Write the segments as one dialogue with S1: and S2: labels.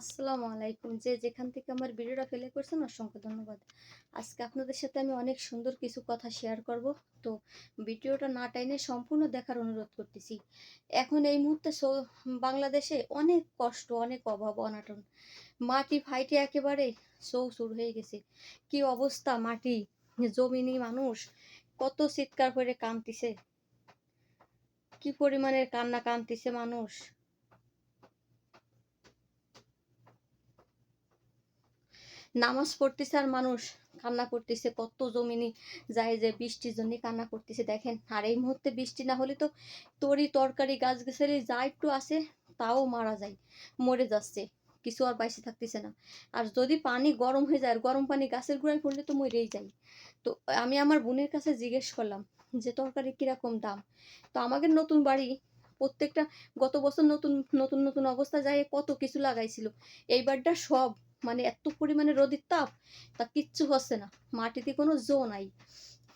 S1: আসসালামু আলাইকুম। যে যেখান থেকে আমার ভিডিওটা ফেলে করছেন, অসংখ্য ধন্যবাদ। আজকে আপনাদের সাথে আমি অনেক সুন্দর কিছু কথা শেয়ার করব। তো ভিডিওটা না টাইনে সম্পূর্ণ দেখার অনুরোধ করতেছি। এখন এই মুহূর্তে বাংলাদেশে অনেক কষ্ট, অনেক অভাব, অনাটন। মাটি ফাইটে একেবারে চৌচুর হয়ে গেছে। কি অবস্থা মাটি? জমিনি মানুষ কত চিৎকার করে কাঁদতিছে। কি পরিমাণের কান্না কাঁদতিছে মানুষ। নামাজ পড়তেছে আর মানুষ কান্না করতেছে, কত জমিনি যায় যে বৃষ্টির জন্য কান্না করতেছে। দেখেন, আর এই মুহূর্তে বৃষ্টি না হলে তো তরি তরকারি গাছ গাছালি যা একটু আসে তাও মারা যায়, মরে যাচ্ছে, কিছু আর বাইসে থাকতেছে না। আর যদি পানি গরম হয়ে যায়, আর গরম পানি গাছের গোড়ায় পড়লে তো মরেই যায়। তো আমি আমার বোনের কাছে জিজ্ঞেস করলাম যে, তরকারি কীরকম দাম? তো আমাদের নতুন বাড়ি প্রত্যেকটা, গত বছর নতুন নতুন নতুন অবস্থা যায় কত কিছু লাগাইছিল। এইবারটা সব মানে এত পরিমাণে রোদের তাপ, তা কিচ্ছু হচ্ছে না। মাটিতে কোনো জো নাই।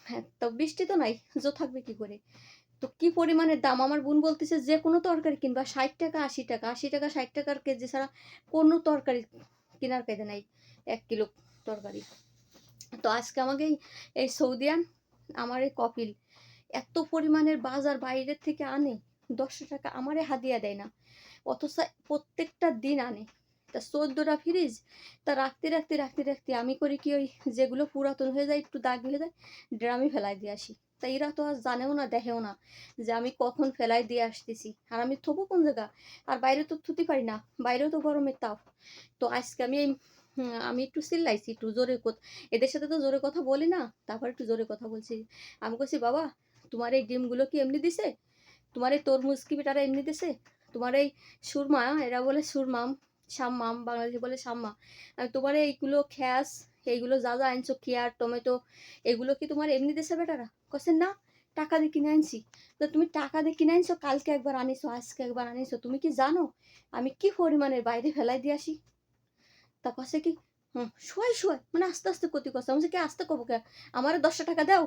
S1: হ্যাঁ তো বৃষ্টি তো নাই, জো থাকবে কি করে? তো কি পরিমাণের দাম? আমার বোন বলতেছে যে কোনো তরকারি কিনবা, ষাট টাকা, আশি টাকা আশি টাকা, ষাট টাকার কেজি ছাড়া কোনো তরকারি কেনার কায়দা নাই, এক কিলো তরকারি। তো আজকে আমাকে এই- এই সৌদিয়ান, আমার এই কপিল এত পরিমাণের বাজার বাইরের থেকে আনে দশশো টাকা আমারে হাদিয়া দেয় না, অথচ প্রত্যেকটা দিন আনে। তা চোদ্দোটা ফ্রিজ। তা রাখতে রাখতে রাখতে রাখতে আমি করি কি ওই যেগুলো পুরাতন হয়ে যায়, একটু দাগ হয়ে যায়, ড্রামে ফেলাই দিয়ে আসি। তা এরা তো আর জানেও না, দেখেও না যে আমি কখন ফেলাই দিয়ে আসতেছি। আর আমি থবো কোন জায়গা? আর বাইরে তো থুতে পারি না, বাইরেও তো গরমের তাপ। তো আজকে আমি এই আমি একটু চিল্লাইছি, একটু জোরে এদের সাথে তো জোরে কথা বলি না, তারপর একটু জোরে কথা বলছি। আমি বলছি বাবা, তোমার এই ডিমগুলো কি এমনি দিছে? তোমার এই তরমুজ কি বেটারা এমনি দিছে? তোমার এই সুরমা, এরা বলে সুরমাম। শাম্মাম বাংলাদেশে বলে শাম্মা তোমার এইগুলো খ্যাস, এইগুলো যা যা আনছো কেয়ার টমেটো, এগুলো কি তোমার এমনি দেশে বেটারা? কছে না, টাকা দিয়ে কিনে আনছি। তো তুমি টাকা দিয়ে কিনে আনছো, কালকে একবার আনিছো, আজকে একবার আনিছো, তুমি কি জানো? আমি কি পরিমাণের বাইরে ফেলাই দিয়ে আসি? তা কছে কি, হুম শোয় শোয় মানে আস্তে আস্তে ক্ষতি করছে। আমি কি আস্তে কবো কে? আমার দশটা টাকা দাও।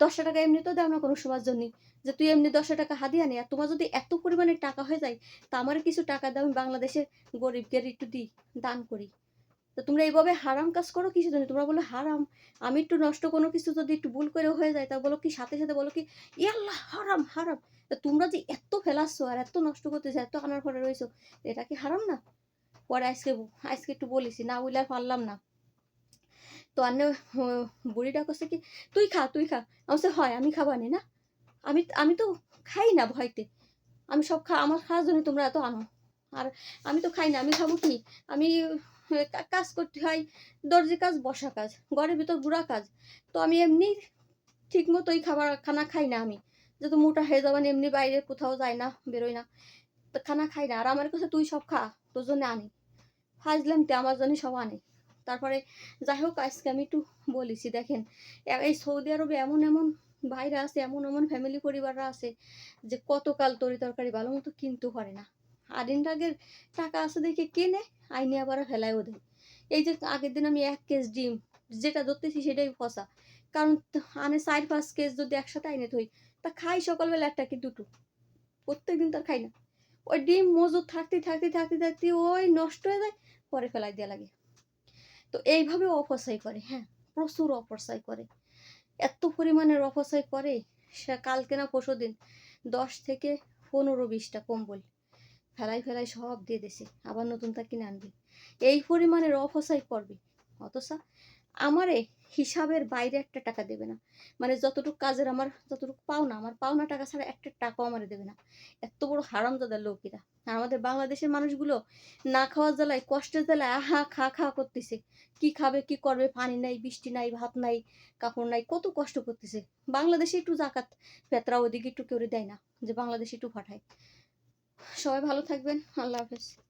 S1: দশটা টাকা এমনি তো দাও না কোনো সময়ের জন্য যে তুই এমনি দশটা টাকা হাদিয়া নে, আর তোমার যদি এত পরিমাণে টাকা হয়ে যায়, তা আমার কিছু টাকা দাও, আমি বাংলাদেশের গরিবকে একটু দিই, দান করি। তো তোমরা এইভাবে হারাম কাজ করো কিছু জন্য? তোমরা বলো হারাম। আমি একটু নষ্ট কোনো কিছু যদি একটু ভুল করে হয়ে যায়, তা বলো কি সাথে সাথে বলো কি ইয়াল্লাহ হারাম হারাম। তা তোমরা যে এত ফেলাচ্ছ আর এত নষ্ট করতেছো এত আনার পরে রয়েছো, এটা কি হারাম না? পরে আজকে আজকে একটু বলেছি না উইলে আর পারলাম না। তো আন্নে বুড়িটা করছে কি তুই খা তুই খা। আমি বলছি, হয় আমি খাবানি না? আমি আমি তো খাই না ভয়তে। আমি সব খা আমার খাওয়ার জন্য তোমরা এত আনো। আর আমি তো খাই না আমি খাব কি? আমি কাজ করতে হয় দর্জি কাজ বসা কাজ ঘরের ভিতর বুড়া কাজ। তো আমি এমনি ঠিক মতো এই খাবার খানা খাই না আমি। যেহেতু মোটা হয়ে যাবেন এমনি বাইরে কোথাও যাই না বেরোই না। তো খানা খাই না। আর আমার কাছে তুই সব খা তোর জন্য আনি। ফাজলাম তে আমার জন্য সব আনে। তারপরে যাই হোক আজকে আমি একটু বলেছি, দেখেন, এই সৌদি আরবে এমন এমন ভাইরা আছে, এমন এমন ফ্যামিলি পরিবাররা আছে যে কতকাল তরি তরকারি ভালো মতো কিনতে পারে না। আর দিন আগের টাকা আছে দেখে কেনে, আইনে আবার ফেলায়ও দেয়। এই যে আগের দিন আমি এক কেস ডিম যেটা ধরতেছি সেটাই ফসা। কারণ আনে চার পাঁচ কেস যদি একসাথে আইনে থই, তা খাই সকালবেলা একটা কি দুটো? প্রত্যেক দিন তার খাই না। ওই ডিম মজুদ থাকতে থাকতে থাকতে থাকতে ওই নষ্ট হয়ে যায়, পরে ফেলাই দেওয়া লাগে। তো এইভাবে অপচয় করে হ্যাঁ প্রচুর অপচয় করে। এত পরিমাণের অপচয় করে, সে কালকে না পরশু দিন দশ থেকে পনেরো বিশটা কম্বল ফেলাই ফেলাই সব দিয়ে দিছে আবার নতুনটা কিনে আনবে। এই পরিমাণের অপচয় করবে। অথচ আমারে হিসাবের বাইরে একটা টাকা দেবে না। মানে যতটুকু কাজের আমার যতটুকু পাওনা, আমার পাওনা টাকা ছাড়া একটা টাকাও আমার দেবে না। এত বড় হারামজাদার লোক এরা আর আমাদের বাংলাদেশের মানুষগুলো না খাওয়ার জ্বালায়, কষ্টের জ্বালায় আহা, খা খা করতেছে। কি খাবে, কি করবে, পানি নাই, বৃষ্টি নাই, ভাত নাই, কাপড় নাই, কত কষ্ট করতেছে। বাংলাদেশে একটু জাকাত ফেতরা ওদিকে একটু কেউ দেয় না, যে বাংলাদেশে একটু পাঠায়। সবাই ভালো থাকবেন, আল্লাহ হাফেজ।